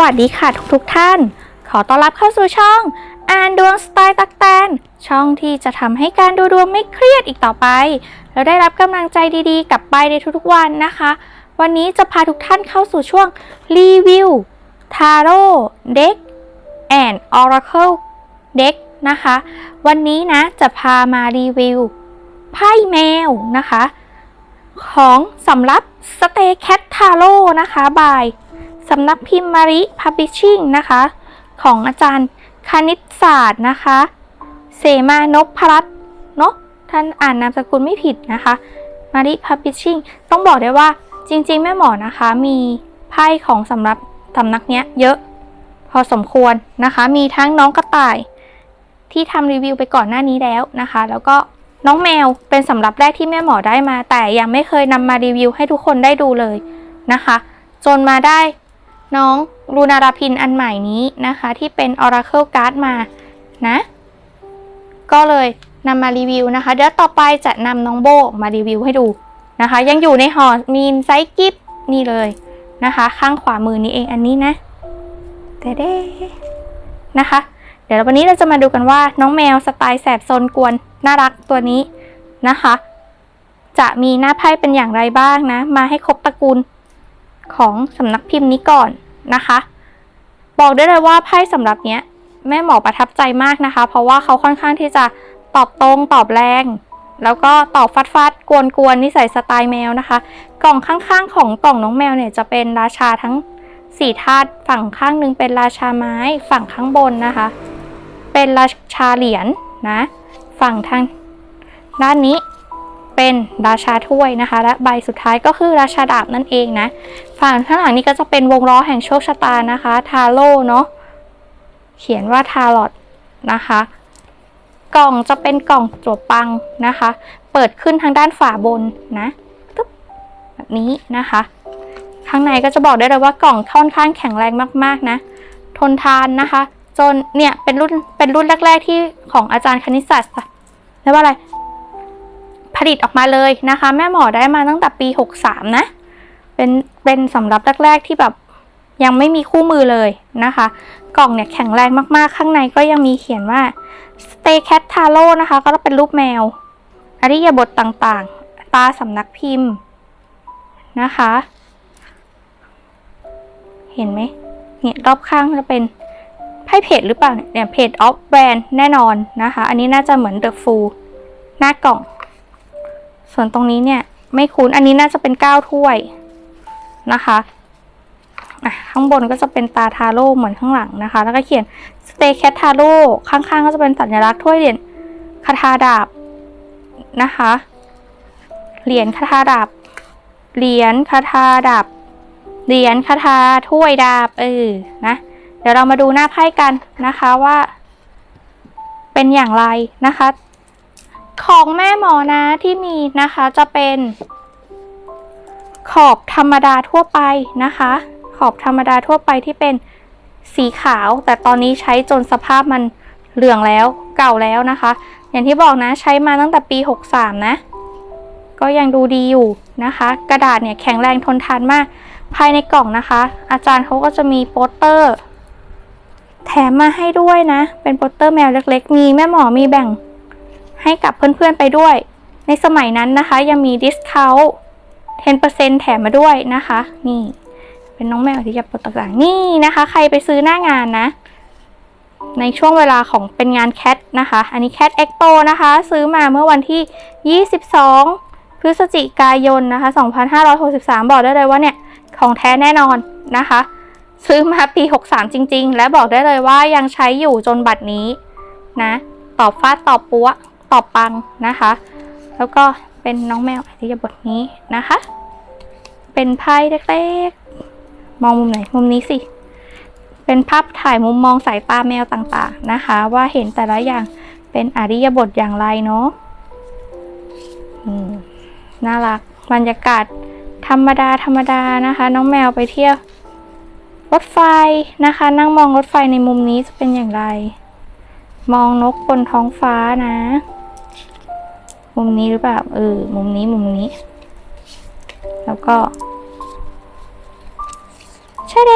วัสดีค่ะทุกๆทท่าน ขอต้อนรับเข้าสู่ช่อง อ่านดวงสไตล์ตักแตน ช่องที่จะทำให้การดูดวงไม่เครียดอีกต่อไป แล้วได้รับกำลังใจดีๆ กลับไปในทุกๆวันนะคะ วันนี้จะพาทุกท่านเข้าสู่ช่วงรีวิวทาโร่เด็กแอนออราเคิลเด็กนะคะ วันนี้นะจะพามารีวิวไพ่แมวนะคะ ของสำรับสเตแคททาโร่นะคะบาย สำนักพิมพ์มาริพับบิชชิ่งนะคะ ของอาจารย์คณิตศาสตร์นะคะ เสมานพพรัตน์เนาะท่านอ่านนามสกุลไม่ผิดนะคะมาริพับบิชชิ่งต้องบอกได้ว่าจริงๆ แม่หมอนะคะมีไพ่ของสำหรับสำนักเนี้ยเยอะ พอสมควรนะคะ มีทั้งน้องกระต่าย ที่ทำรีวิวไปก่อนหน้านี้แล้วนะคะ แล้วก็น้องแมวเป็นสำหรับแรกที่แม่หมอได้มา แต่ยังไม่เคยนำมารีวิวให้ทุกคนได้ดูเลยนะคะ จนมาได้ น้องลูนาราพินอันใหม่นี้นะคะ ที่เป็น Oracle Card มานะ ก็เลยนำมารีวิวนะคะ เดี๋ยวต่อไปจะนำน้องโบมารีวิวให้ดูนะคะ ยังอยู่ในห่อมีนไซกิฟนี่เลยนะคะ ข้างขวามือนี้เองอันนี้นะเด้นะคะ เดี๋ยววันนี้เราจะมาดูกันว่าน้องแมวสไตล์แสบซนกวนน่ารักตัวนี้นะคะ จะมีหน้าไพ่เป็นอย่างไรบ้างนะ มาให้ครบตระกูลของสำนักพิมพ์นี้ก่อน นะคะ บอกได้เลยว่าไพ่สำหรับเนี้ยแม่หมอประทับใจมากนะคะ เพราะว่าเขาค่อนข้างที่จะตอบตรงตอบแรง แล้วก็ตอบฟัดฟัดกวนกวนนิสัยสไตล์แมวนะคะ กล่องข้างๆ ของกล่องน้องแมวเนี่ยจะเป็นราชาทั้งสี่ธาตุฝั่งข้างหนึ่งเป็นราชาไม้ฝั่งข้างบนนะคะ เป็นราชาเหรียญนะ ฝั่งทางด้านนี้ เป็นราชาถ้วยนะคะ และใบสุดท้ายก็คือราชาดาบนั่นเองนะ ฝั่งข้างหลังนี้ก็จะเป็นวงล้อแห่งโชคชะตานะคะ ทาโร่เนาะ เขียนว่าทารอตนะคะ กล่องจะเป็นกล่องจวบปังนะคะ เปิดขึ้นทางด้านฝาบนนะตึ๊บแบบนี้นะคะ ข้างในก็จะบอกได้เลยว่ากล่องค่อนข้างแข็งแรงมากๆนะ ทนทานนะคะ จนเนี่ยเป็นรุ่นเป็นรุ่นแรก ๆที่ของอาจารย์คณิตศาสตร์เรียกว่าอะไร ผลิตออกมาเลยนะคะ แม่หมอได้มาตั้งแต่ปี 63 นะ เป็นเป็นสำรับแรก ๆ ที่แบบยังไม่มีคู่มือเลยนะคะ กล่องเนี่ยแข็งแรงมากๆ ข้างในก็ยังมีเขียนว่า Stay Cat Taro นะคะ ก็เป็นรูปแมวอริยบทต่างๆ ตาสำนักพิมพ์นะคะ เห็นไหมเนี่ยรอบข้างจะเป็นไพ่เพจหรือเปล่าเนี่ยเพจออฟแบรนด์แน่นอนนะคะ อันนี้น่าจะเหมือนเดอะฟูหน้ากล่อง ส่วนตรงนี้เนี่ยไม่คุ้น อันนี้น่าจะเป็นเก้าถ้วยนะคะอะข้างบนก็จะเป็นตาทาโร่เหมือนข้างหลังนะคะ แล้วก็เขียน Stay Cat Taro ข้างๆ ก็จะเป็นสัญลักษณ์ถ้วยเหรียญคาถาดาบนะคะ เหรียญคาถาดาบ เหรียญคาถาดาบ เหรียญคาถาถ้วยดาบเออนะ เดี๋ยวเรามาดูหน้าไพ่กันนะคะว่า เป็นอย่างไรนะคะ ของแม่หมอนะที่มีนะคะจะเป็นขอบธรรมดาทั่วไปนะคะ ขอบธรรมดาทั่วไปที่เป็นสีขาว แต่ตอนนี้ใช้จนสภาพมันเหลืองแล้วเก่าแล้วนะคะ อย่างที่บอกนะใช้มาตั้งแต่ปี 63 นะ ก็ยังดูดีอยู่นะคะ กระดาษเนี่ยแข็งแรงทนทานมาก ภายในกล่องนะคะ อาจารย์เขาก็จะมีโปสเตอร์ แถมมาให้ด้วยนะ เป็นโปสเตอร์แมวเล็กๆ มีแม่หมอมีแบ่ง ให้กับเพื่อนๆไปด้วย ในสมัยนั้นนะคะยังมีดิสคาว10%แถมมาด้วยนะคะ นี่ เป็นน้องแมวที่จะปลดต่างๆนี่นะคะ ใครไปซื้อหน้างานนะ ในช่วงเวลาของเป็นงานแคทนะคะ อันนี้แคทเอ็กโปนะคะ ซื้อมาเมื่อวันที่ 22 พฤศจิกายนนะคะ 2563 บอกได้เลยว่าเนี่ย ของแท้แน่นอนนะคะ ซื้อมาปี 63 จริง ๆ และบอกได้เลยว่ายังใช้อยู่จนบัดนี้นะ ตอบฟาดตอบปัว ตอบปังนะคะ แล้วก็เป็นน้องแมวอริยบทนี้นะคะ เป็นไพ่เล็กๆ มองมุมไหนมุมนี้สิ เป็นภาพถ่ายมุมมองสายตาแมวต่างๆนะคะ ว่าเห็นแต่ละอย่างเป็นอริยบทอย่างไรเนาะน่ารักบรรยากาศธรรมดาธรรมดานะคะ น้องแมวไปเที่ยวรถไฟนะคะ นั่งมองรถไฟในมุมนี้จะเป็นอย่างไร มองนกบนท้องฟ้านะ มุมนี้หรือเปล่า เออ มุมนี้ มุมนี้ แล้วก็ใชะเด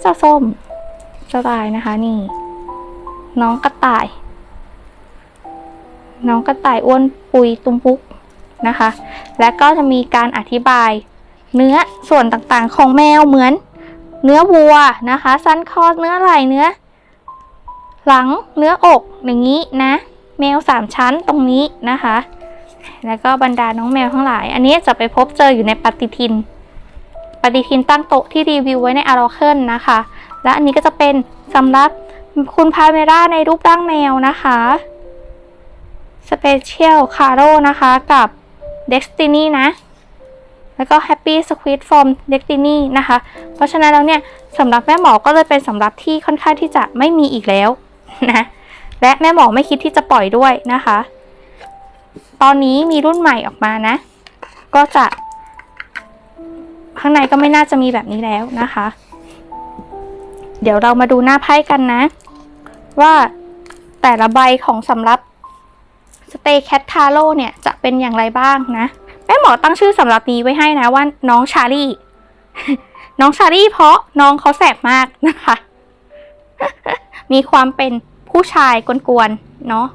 เจ้าส้ม เจ้าตายนะคะ นี่ น้องกระต่าย น้องกระต่ายอ้วนปุยตุ้มปุ๊กนะคะ และก็จะมีการอธิบายเนื้อส่วนต่างๆของแมวเหมือน เนื้อวัวนะคะ สันคอเนื้อไหล่เนื้อ หลังเนื้ออกอย่างนี้นะ แมวสามชั้นตรงนี้นะคะ แล้วก็บรรดาน้องแมวทั้งหลาย อันนี้จะไปพบเจออยู่ในปฏิทิน ปฏิทินตั้งโต๊ะที่รีวิวไว้ในอาร์เคิลนะคะ และอันนี้ก็จะเป็นสำหรับคุณพาเมราในรูปร่างแมวนะคะสเปเชียลคาร์โ o นะคะกับ Destiny นะ แล้วก็ Happy Squid from Destiny นะคะ เพราะฉะนั้นแล้วเนี่ยสำหรับแม่หมอก็เลยเป็นสำหรับที่ค่อนข้างที่จะไม่มีอีกแล้วนะ และแม่หมอไม่คิดที่จะปล่อยด้วยนะคะ ตอนนี้มีรุ่นใหม่ออกมานะ ก็จะ ข้างในก็ไม่น่าจะมีแบบนี้แล้วนะคะ เดี๋ยวเรามาดูหน้าไพ่กันนะ ว่าแต่ละใบของสำรับ Stay Cat t a r o เนี่ยจะเป็นอย่างไรบ้างนะ แม่หมอตั้งชื่อสำหรับนี้ไว้ให้นะว่าน้องชาลี่น้องชาลี่เพราะน้องเขาแสบมากนะคะ มีความเป็นผู้ชายกวนๆ เนาะ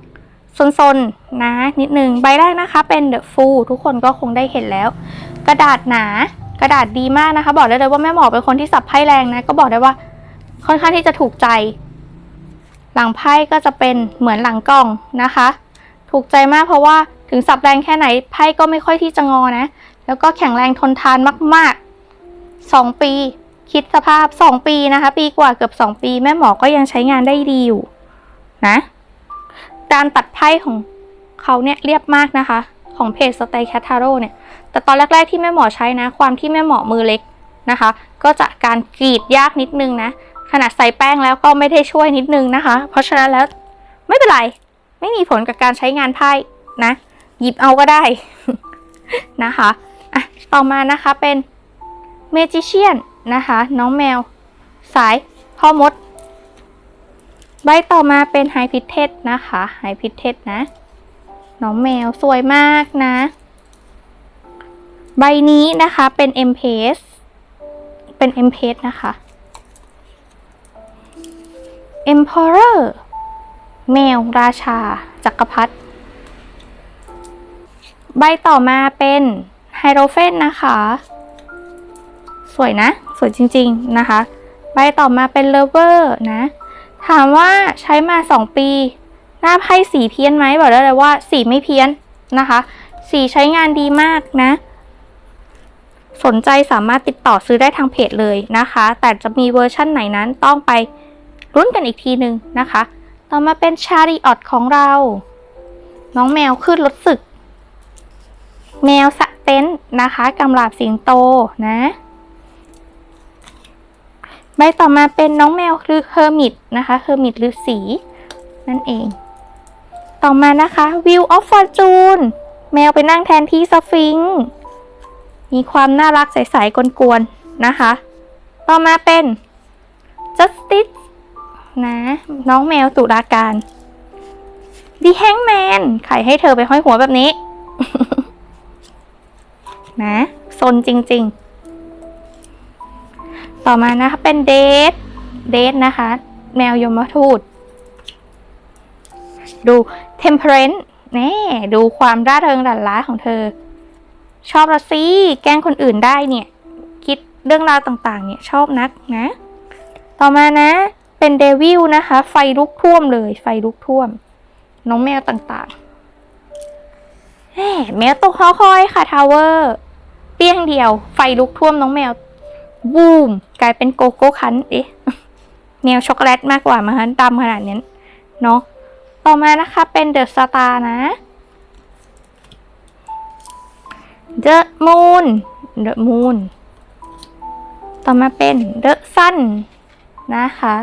ซนๆ นะนิดนึงใบแรกนะคะเป็น The Fool ทุกคนก็คงได้เห็นแล้ว กระดาษหนากระดาษดีมากนะคะ บอกได้เลยว่าแม่หมอเป็นคนที่สับไพ่แรงนะ ก็บอกได้ว่าค่อนข้างที่จะถูกใจ หลังไพ่ก็จะเป็นเหมือนหลังกล่องนะคะ ถูกใจมากเพราะว่าถึงสับแรงแค่ไหนไพ่ก็ไม่ค่อยที่จะงอนะ แล้วก็แข็งแรงทนทานมากๆ 2 ปี คิดสภาพ 2 ปีนะคะ ปีกว่าเกือบ 2 ปี แม่หมอก็ยังใช้งานได้ดีอยู่นะ การตัดไพ่ของ เขาเนี่ยเรียบมากนะคะ ของเพจสเตย์แคทาโร่เนี่ยแต่ตอนแรก ๆ ที่แม่หมอใช้นะ ความที่แม่หมอมือเล็กนะคะ ก็จะการกรีดยากนิดนึงนะ ขนาดใส่แป้งแล้วก็ไม่ได้ช่วยนิดนึงนะคะ เพราะฉะนั้นแล้วไม่เป็นไร ไม่มีผลกับการใช้งานไพ่นะ หยิบเอาก็ได้นะคะอะต่อมานะคะเป็นเมจิเชียนนะคะ น้องแมว สายพ่อมด ใบต่อมาเป็นไฮพิเทสนะคะไฮพิเทสนะ น้องแมวสวยมากนะ ใบนี้นะคะเป็น M p a s เป็น M p a s นะคะ Emperor แมวราชา จักรพรรดิใบต่อมาเป็นไฮโรเฟนนะคะ สวยนะ สวยจริงๆนะคะ ใบต่อมาเป็นเลเวอร์นะ ถามว่าใช้มา 2 ปี หน้าไพ่สีเพี้ยนไหมบอกได้เลยว่าสีไม่เพี้ยนนะคะ สีใช้งานดีมากนะ สนใจสามารถติดต่อซื้อได้ทางเพจเลยนะคะ แต่จะมีเวอร์ชั่นไหนนั้นต้องไปรุ้นกันอีกทีหนึ่งนะคะ ต่อมาเป็นชาริออตของเรา น้องแมวขึ้นรถศึก แมวสะเต้นนะคะกำลาบสิงโตนะใบต่อมาเป็นน้องแมวคือเฮอร์มิตนะคะเฮอร์มิตฤาษีนั่นเอง ต่อมานะคะ View of Fortune แมวไปนั่งแทนที่สฟิงค์มีความน่ารักใสๆกวนๆนะคะ ต่อมาเป็น Justice นะน้องแมวตุลาการ The Hangman ไขให้เธอไปห้อยหัวแบบนี้ นะซนจริงๆ ต่อมานะคะเป็นเดทเดทนะคะ แมวยมทูต ดูเทมเพรนต์แน่ดูความร่าเริงหลั่นล้าของเธอ ชอบละสิแกล้งคนอื่นได้เนี่ย คิดเรื่องราวต่างๆ เนี่ยชอบนักนะ ต่อมานะ เป็นเดวิลนะคะ ไฟลุกท่วมเลย ไฟลุกท่วม น้องแมวต่างๆแหมแมวตกคอคอยค่ะทาวเวอร์เปี้ยงเดียว ไฟลุกท่วมน้องแมวบูมกลายเป็นโกโก้คันเอ๊ะแมวช็อกโกแลตมากกว่ามาฮันดำขนาดนี้เนาะ ต่อมานะคะเป็นเดอะสตาร์นะ The Moon The Moon ต่อมาเป็น The Sun นะคะ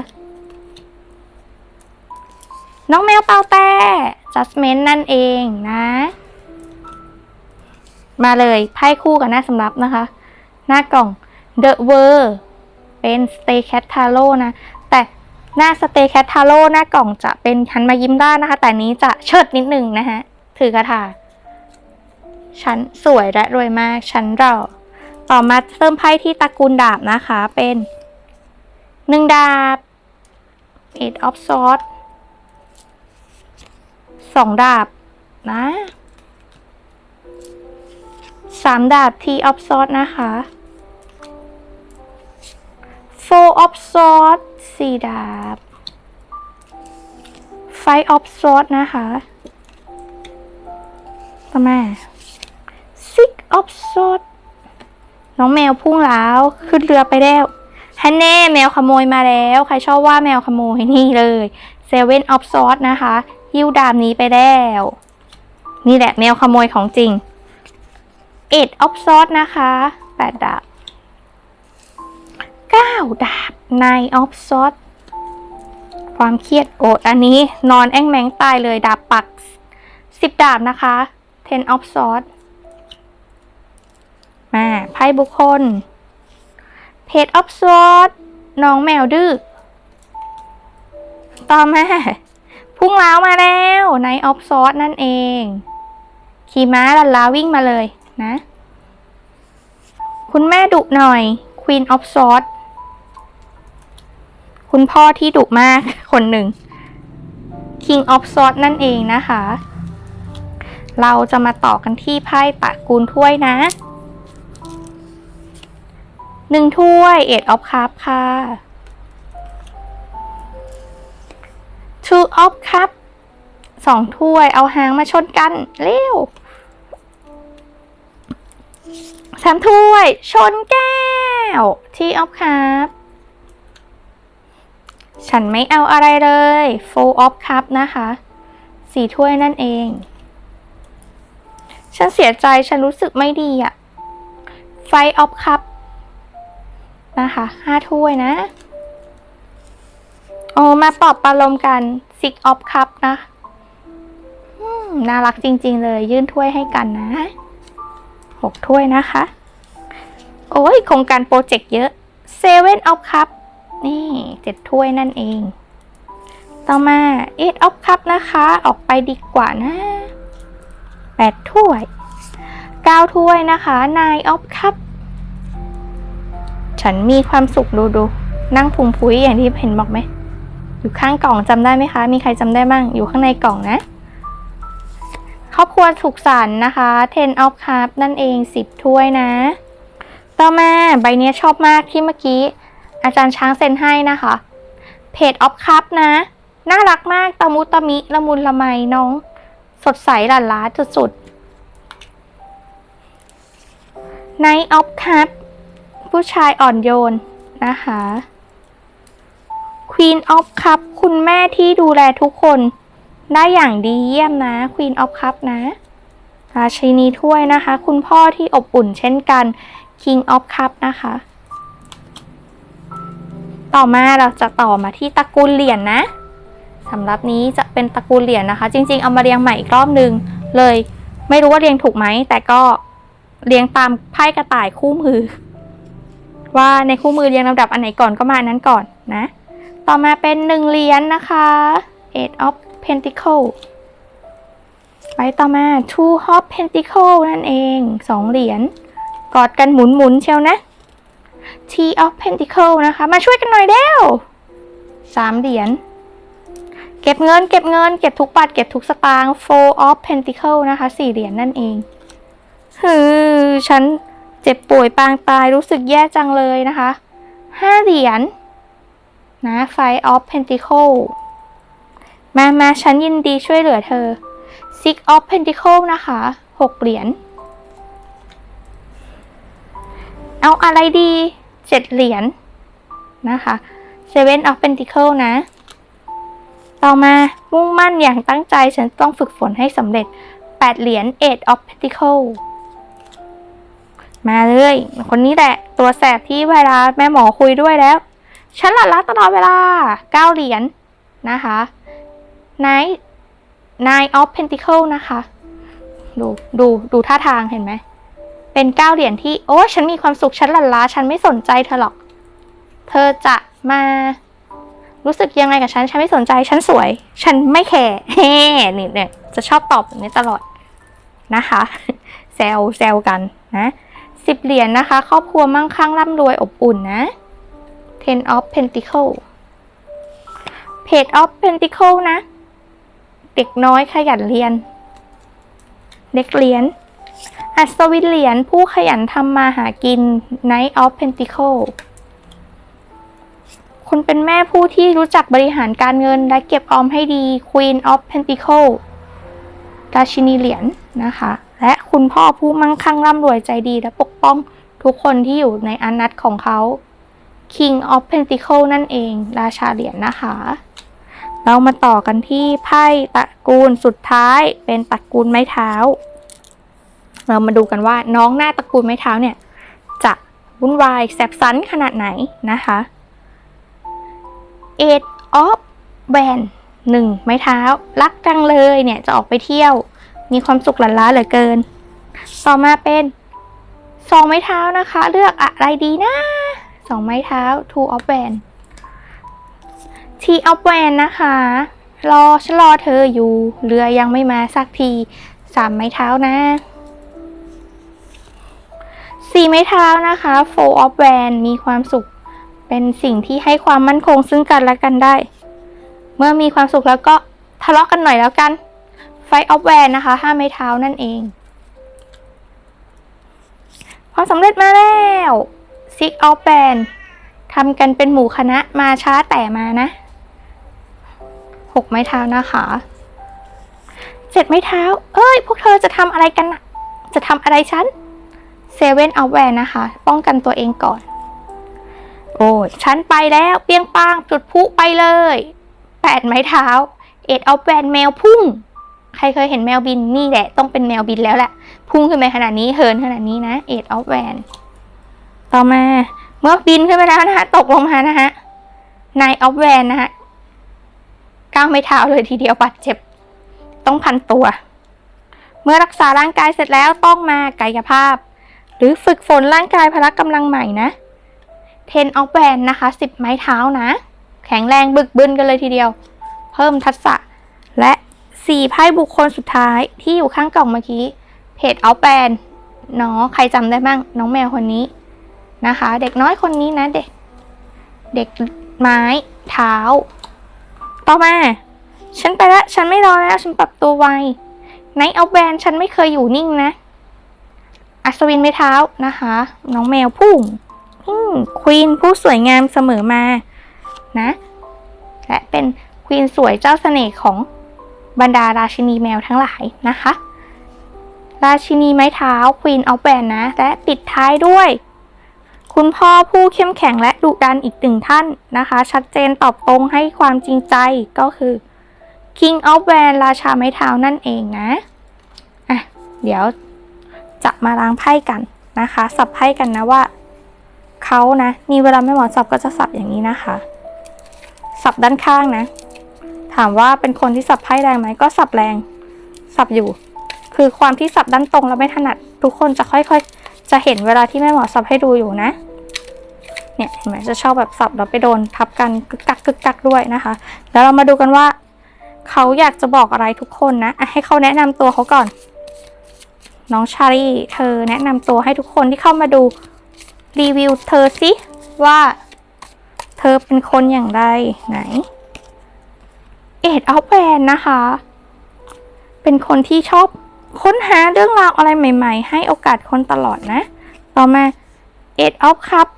น้องแมวเปาแต่ Judgment นั่นเองนะ มาเลยไพ่คู่กับหน้าสำรับนะคะ หน้ากล่อง The World เป็น Stay Cat Taro นะ หน้า Stay Cat Taro หน้ากล่องจะเป็นหันมายิ้มได้นะคะ แต่นี้จะเชิดนิดนึงนะฮะถือกระถาฉันสวยและรวยมากฉันเราต่อมาเริ่มไพ่ที่ตระกูลดาบนะคะ เป็นหนึ่งดาบ eight of swords สองดาบนะสามดาบ T of swords นะคะ four of swords สี่ดาบ five of swords นะคะต่อมา six of swords น้องแมวพุ่งแล้วขึ้นเรือไปแล้วฮันแน่แมวขโมยมาแล้ว ใครชอบว่าแมวขโมยนี่เลย seven of swords นะคะหิ้วดาบนี้ไปแล้ว นี่แหละแมวขโมยของจริง eight of swords นะคะแปดดาบ เก้าดาบ nine of swords ความเครียดโอดอันนี้นอนแอ่งแมงตายเลยดาบปักสิบดาบนะคะ ten of swords มาไพ่บุคคล page of swords น้องแมวดื้อต่อมาพุ่งล้าวมาแล้ว Knight of s o r d นั่นเอง ขี่ม้าลันลาวิ่งมาเลยนะ คุณแม่ดุหน่อย Queen of swords คุณพ่อที่ดุมากคนหนึ่ง King of swords นั่นเองนะคะ เราจะมาต่อกันที่ไพ่ตะกูลถ้วยนะหนึ่งถ้วย e i g h of cup ค่ะ Two of cup สองถ้วยเอาหางมาชนกัน เร็วสามถ้วย ชนแก้ว Tea of cup ฉันไม่เอาอะไรเลย Four of cup นะคะสี่ถ้วยนั่นเอง ฉันเสียใจฉันรู้สึกไม่ดีอะ Five of cup นะคะห้าถ้วยนะโอ้มาปอบประโลมกัน Six of cup นะน่ารักจริง ๆ เลย ยื่นถ้วยให้กันนะหกถ้วยนะคะ โอ้ยโครงการโปรเจกต์เยอะ Seven of cup นี่เจ็ดถ้วยนั่นเอง ต่อมา Eight of cup นะคะ ออกไปดีกว่านะแปดถ้วยเก้าถ้วยนะคะ Nine of cup ฉันมีความสุขดูดูนั่งพุงพุ้ยอย่างที่เห็นบอกไหม อยู่ข้างกล่องจำได้ไหมคะ มีใครจำได้บ้าง อยู่ข้างในกล่องนะ ครอบครัวสุขสันต์นะคะ ten of cup นั่นเองสิบถ้วยนะ ต่อมาใบเนี้ยชอบมากที่เมื่อกี้ อาจารย์ช้างเซ็นให้นะคะ page of cup นะ น่ารักมากตะมุตะมิละมุนละไมน้อง สดใสหลั่นล้าสุดๆ Knight of cup ผู้ชายอ่อนโยนนะคะ Queen of Cup คุณแม่ที่ดูแลทุกคนได้อย่างดีเยี่ยมนะ Queen of Cup นะราชินีถ้วยนะคะ คุณพ่อที่อบอุ่นเช่นกัน King of Cup นะคะ ต่อมาเราจะต่อมาที่ตระกูลเหรียญนนะสำหรับนี้จะเป็นตระกูลเหรียญนะคะ จริง ๆ เอามาเรียงใหม่อีกรอบนึงเลย ไม่รู้ว่าเรียงถูกไหม แต่ก็เรียงตามไพ่กระต่ายคู่มือ ว่าในคู่มือเรียงลำดับอันไหนก่อนก็มาอันนั้นก่อนนะ ต่อมาเป็นหนึ่งเหรียญนนะคะ eight of pentacle ไปต่อมา two of pentacle นั่นเองสองเหรียญกอดกันหมุนๆเชียวนะ t of pentacle นะคะ มาช่วยกันหน่อยเร็วสามเหรียญ เก็บเงิน เก็บเงิน เก็บทุกบาทเก็บทุกสตางค์ four of pentacle นะคะสี่เหรียญนั่นเองฮือฉันเจ็บป่วยปางตายรู้สึกแย่จังเลยนะคะห้าเหรียญนะ Five of Pentacle มามาฉันยินดีช่วยเหลือเธอ Six of Pentacle นะคะหกเหรียญ เอาอะไรดี เจ็ดเหรียญนะคะ Seven of Pentacle นะ ต่อมามุ่งมั่นอย่างตั้งใจฉันต้องฝึกฝนให้สำเร็จแปดเหรียญ Eight of Pentacle มาเลย คนนี้แหละตัวแสบที่เวลาแม่หมอคุยด้วยแล้ว ฉันหลั่นล้าตลอดเวลาเก้าเหรียญนะคะ Nine Nine of Pentacle นะคะ ดู ดู ดูท่าทางเห็นไหม เป็นเก้าเหรียญที่โอ้ฉันมีความสุขฉันหลั่นล้าฉันไม่สนใจเธอหรอก เธอจะมา รู้สึกยังไงกับฉัน ฉันไม่สนใจ ฉันสวย ฉันไม่แคร์เฮ้นี่เนี่ยจะชอบตอบแบบนี้ตลอดนะคะแซวแซวกันนะสิบเหรียญนะคะ ครอบครัวมั่งคั่งร่ำรวยอบอุ่นนะ Ten of Pentacle Page of Pentacle นะ เด็กน้อยขยันเรียน เด็กเรียญ อัศวินเหรียญผู้ขยันทำมาหากิน Knight of Pentacle คุณเป็นแม่ผู้ที่รู้จักบริหารการเงินและเก็บออมให้ดี Queen of Pentacle ราชินีเหรียญนะคะ และคุณพ่อผู้มั่งคั่งร่ำรวยใจดีและปกป้องทุกคนที่อยู่ในอานัตของเขา King of Pentacle นั่นเอง ราชาเหรียญนะคะ เรามาต่อกันที่ไพ่ตระกูลสุดท้ายเป็นตระกูลไม้เท้า เรามาดูกันว่าน้องหน้าตระกูลไม้เท้าเนี่ย จะวุ่นวายแสบสันขนาดไหนนะคะ Eight of Band หนึ่งไม้เท้า รักจังเลยเนี่ยจะออกไปเที่ยว มีความสุขหลั่นล้าเหลือเกิน ต่อมาเป็นสองไม้เท้านะคะ เลือกอะไรดีนะสองไม้เท้า Two of Band T of Band นะคะ รอฉันรอเธออยู่ เรือยังไม่มาสักที สามไม้เท้านะ สี่ไม้เท้านะคะ Four of Band มีความสุข เป็นสิ่งที่ให้ความมั่นคงซึ่งกันและกันได้ เมื่อมีความสุขแล้วก็ทะเลาะกันหน่อยแล้วกันไฟออฟแวนนะคะห้าไม้เท้านั่นเองความสำเร็จมาแล้วซิกออฟแวนทำกันเป็นหมู่คณะมาช้าแต่มานะหกไม้เท้านะคะเจ็ดไม้เท้า เอ้ย พวกเธอจะทำอะไรกัน จะทำอะไรฉัน เซเว่นออฟแวนนะคะ ป้องกันตัวเองก่อน โอ้ยฉันไปแล้วเปียงปางจุดพุไปเลยแปดไม้เท้า เอ็ดเอาแวนแมวพุ่ง ใครเคยเห็นแมวบินนี่แหละ ต้องเป็นแมวบินแล้วแหละ พุ่งขึ้นไปขนาดนี้เหินขนาดนี้นะ เอ็ดเอาแวนต่อมาเมื่อบินขึ้นไปแล้วนะคะตกลงมานะฮะนายออฟแวนนะฮะก้าวไม่เท้าเลยทีเดียวบาดเจ็บ ต้องพันตัว เมื่อรักษาร่างกายเสร็จแล้วต้องมากายภาพ หรือฝึกฝนร่างกายพละกำลังใหม่นะเทนออฟแวนนะคะสิบไม้เท้านะ แข็งแรงบึกบึนกันเลยทีเดียว เพิ่มทักษะ และสี่ไพ่บุคคลสุดท้ายที่อยู่ข้างกล่องเมื่อกี้ เพจออฟแวนเนาะใครจำได้บ้าง น้องแมวคนนี้นะคะ เด็กน้อยคนนี้นะเด็ก เด็กไม้เท้า ต่อมา ฉันไปละ ฉันไม่รอแล้ว ฉันปรับตัวไวไนท์ออฟแวนฉันไม่เคยอยู่นิ่งนะ อัศวินไม้เท้านะคะ น้องแมวพุ่งควีนผู้สวยงามเสมอมา นะ และเป็นควีนสวยเจ้าเสน่ห์ของบรรดาราชินีแมวทั้งหลายนะคะ ราชินีไม้เท้าควีนเอาแวนนะ และปิดท้ายด้วย คุณพ่อผู้เข้มแข็งและดุดันอีกหนึ่งท่านนะคะ ชัดเจนตอบตรงให้ความจริงใจก็คือ King of Van ราชาไม้เท้านั่นเองนะ อะ เดี๋ยว จะมาล้างไพ่กันนะคะ สับไพ่กันนะว่าเขานะนี่เวลาไม่หมอสับก็จะสับอย่างนี้นะคะ สับด้านข้างนะ ถามว่าเป็นคนที่สับไพ่แรงไหมก็สับแรง สับอยู่ คือความที่สับด้านตรงแล้วไม่ถนัด ทุกคนจะค่อยๆ จะเห็นเวลาที่แม่หมอสับให้ดูอยู่นะเนี่ยเห็นไหมจะชอบแบบสับแล้วไปโดนทับกันกึกกักกึกกักด้วยนะคะ แล้วเรามาดูกันว่า เขาอยากจะบอกอะไรทุกคนนะอะให้เขาแนะนำตัวเขาก่อน น้องชารีเธอแนะนำตัวให้ทุกคนที่เข้ามาดูรีวิวเธอสิว่าเธอเป็นคนอย่างไรไหน เอ็ดออฟแวนนะคะ เป็นคนที่ชอบค้นหาเรื่องราวอะไรใหม่ ๆ ให้โอกาสคนตลอดนะ ต่อมาเอ็ดออฟครับ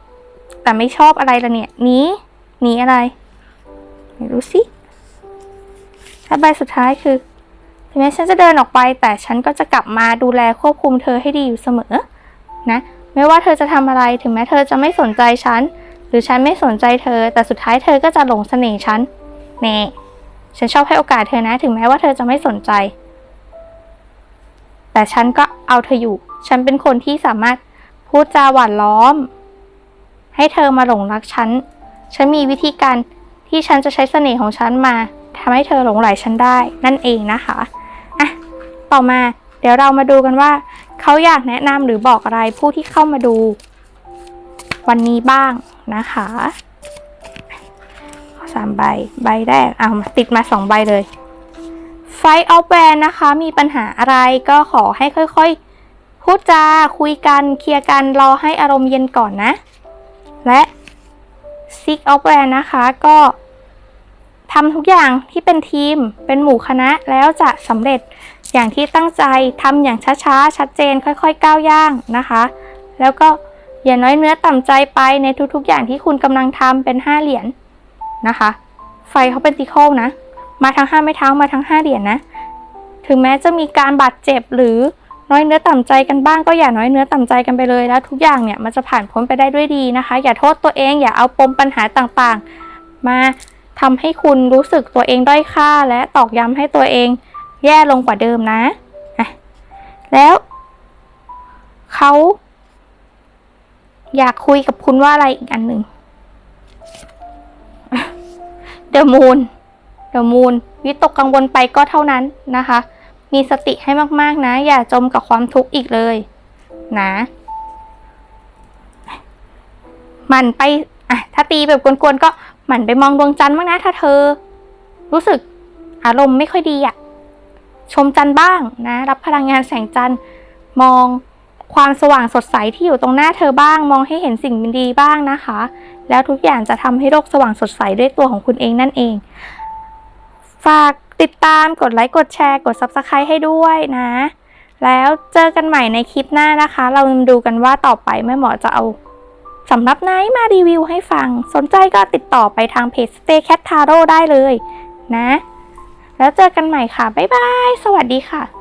แต่ไม่ชอบอะไรละเนี่ยหนีหนีอะไร ไม่รู้สิถ้าใบสุดท้ายคือ ถึงแม้ฉันจะเดินออกไป แต่ฉันก็จะกลับมาดูแลควบคุมเธอให้ดีอยู่เสมอ นะ ไม่ว่าเธอจะทำอะไร ถึงแม้เธอจะไม่สนใจฉัน หรือฉันไม่สนใจเธอ แต่สุดท้ายเธอก็จะหลงเสน่ห์ฉันแน่ฉันชอบให้โอกาสเธอนะ ถึงแม้ว่าเธอจะไม่สนใจ แต่ฉันก็เอาเธออยู่ ฉันเป็นคนที่สามารถพูดจาหวานล้อม ให้เธอมาหลงรักฉัน ฉันมีวิธีการที่ฉันจะใช้เสน่ห์ของฉันมาทำให้เธอหลงไหลฉันได้ นั่นเองนะคะ ต่อมา เดี๋ยวเรามาดูกันว่า เขาอยากแนะนำหรือบอกอะไรผู้ที่เข้ามาดู วันนี้บ้างนะคะสามใบ ใบแรกเอามาติดมาสองใบเลยไฟออฟแวนนะคะ มีปัญหาอะไรก็ขอให้ค่อยๆ พูดจาคุยกัน เคลียร์กัน รอให้อารมณ์เย็นก่อนนะ และ Six of w a n d นะคะก็ทำทุกอย่างที่เป็นทีมเป็นหมู่คณะแล้วจะสำเร็จ อย่างที่ตั้งใจทำอย่างช้าๆ ชัดเจนค่อยๆ ก้าวย่างนะคะ แล้วก็อย่าน้อยเนื้อต่ำใจไปในทุกๆ อย่างที่คุณกำลังทำเป็น 5 เหรียญนะคะ ไฟเขาเป็นติโคลนะ มาทั้ง 5 ไม้เท้ามาทั้ง 5 เหรียญนะ ถึงแม้จะมีการบาดเจ็บหรือน้อยเนื้อต่ำใจกันบ้างก็อย่าน้อยเนื้อต่ำใจกันไปเลยแล้วทุกอย่างเนี่ยมันจะผ่านพ้นไปได้ด้วยดีนะคะ อย่าโทษตัวเองอย่าเอาปมปัญหาต่างๆ มาทำให้คุณรู้สึกตัวเองด้อยค่าและตอกย้ำให้ตัวเอง แย่ลงกว่าเดิมนะอะแล้วเขาอยากคุยกับคุณว่าอะไรอีกอันหนึ่ง The Moon The Moon วิตกกังวลไปก็เท่านั้นนะคะ มีสติให้มากๆนะ อย่าจมกับความทุกข์อีกเลยนะมันไปอะถ้าตีแบบกวนๆก็หมั่นไปมองดวงจันทร์บ้างนะ ถ้าเธอ รู้สึกอารมณ์ไม่ค่อยดีอะ ชมจันทร์บ้างนะ รับพลังงานแสงจันทร์มองความสว่างสดใสที่อยู่ตรงหน้าเธอบ้าง มองให้เห็นสิ่งดีๆบ้างนะคะ แล้วทุกอย่างจะทำให้โลกสว่างสดใสด้วยตัวของคุณเองนั่นเอง ฝากติดตามกดไลค์กดแชร์ กด Subscribe ให้ด้วยนะ แล้วเจอกันใหม่ในคลิปหน้านะคะ เรามาดูกันว่าต่อไปแม่หมอจะเอาสำรับไหนมารีวิวให้ฟัง สนใจก็ติดต่อไปทางเพจ Stay Cat Taro ได้เลยนะ แล้วเจอกันใหม่ค่ะ บ๊ายบาย สวัสดีค่ะ